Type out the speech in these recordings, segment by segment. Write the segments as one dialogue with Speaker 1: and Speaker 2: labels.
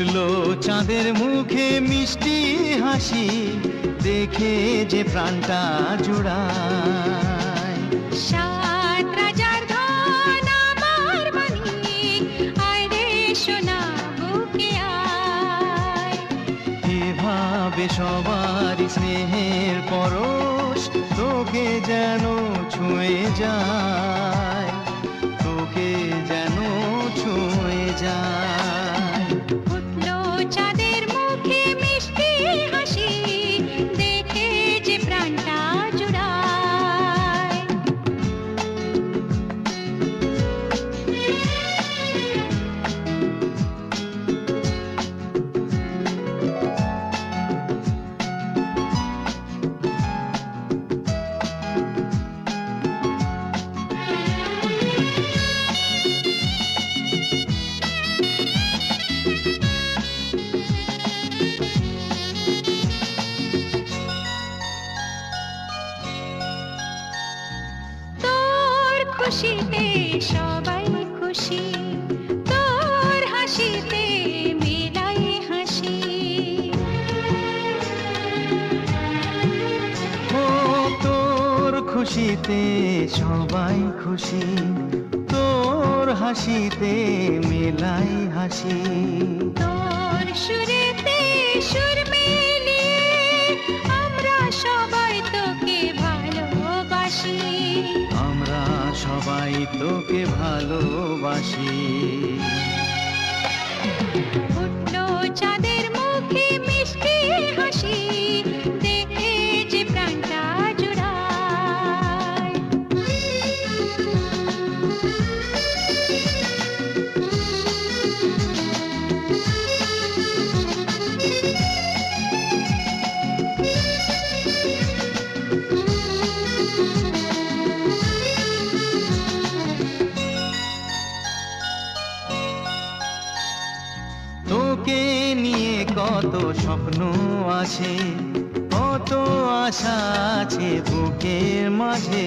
Speaker 1: ফুটলো চাঁদের মুখে মিষ্টি হাসি। দেখে যে প্রাণটা জুড়ায়।
Speaker 2: সাত রাজার ধন আমার মানিক আয় সোনা বুকে আয়।
Speaker 1: এভাবে সবার স্নেহের পরশ তোকে যেন ছুঁয়ে যায় তোকে যেন
Speaker 2: খুশিতে সবাই খুশি তোর হাসিতে মেলাই হাসি।
Speaker 1: তোর
Speaker 2: সুরেতে সুর মিলিয়ে আমরা সবাই তোকে ভালোবাসি।
Speaker 1: আমরা সবাই তোকে ভালোবাসি। তোকে নিয়ে কত স্বপ্ন আছে কত আশা আছে বুকের মাঝে।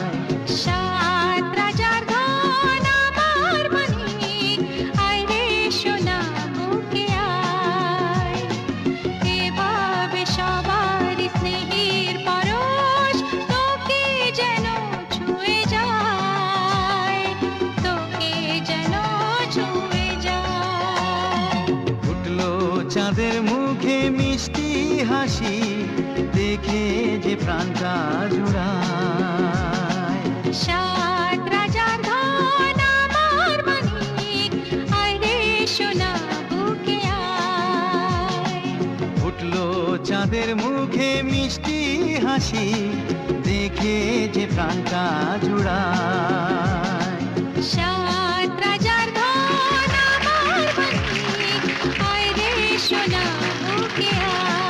Speaker 1: চাঁদের মুখে মিষ্টি হাসি দেখে যে প্রাণটা জুড়ায়। চাঁদের মুখে মিষ্টি হাসি দেখে যে প্রাণটা জুড়ায়। शना हो गया।